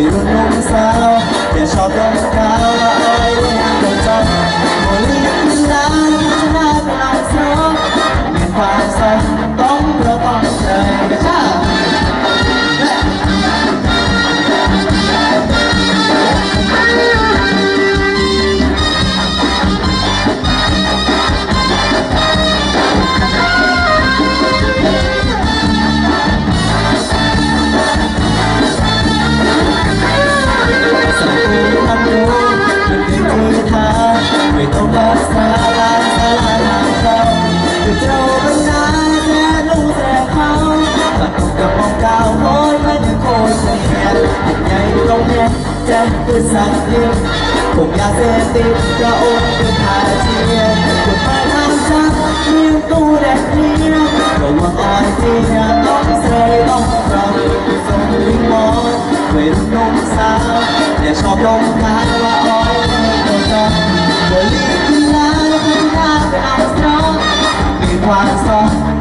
Foi universal, que é só ยังไงต้องแพ้แจ็คคือสัตว์เลี้ยงผมยาเสติดกระอนเป็นพาเทียร์คนมาทางซักเลี้ยงตู้แดดเลี้ยงระวังอาเจียต้องเสยต้องรำส่งลิงมองเม่รนุ่มสาวอย่าชอบลงทางว่าออกเงินเงินเงินลิ้นล้านคุณค่าเป็นอัลสตรองมีความสอฟ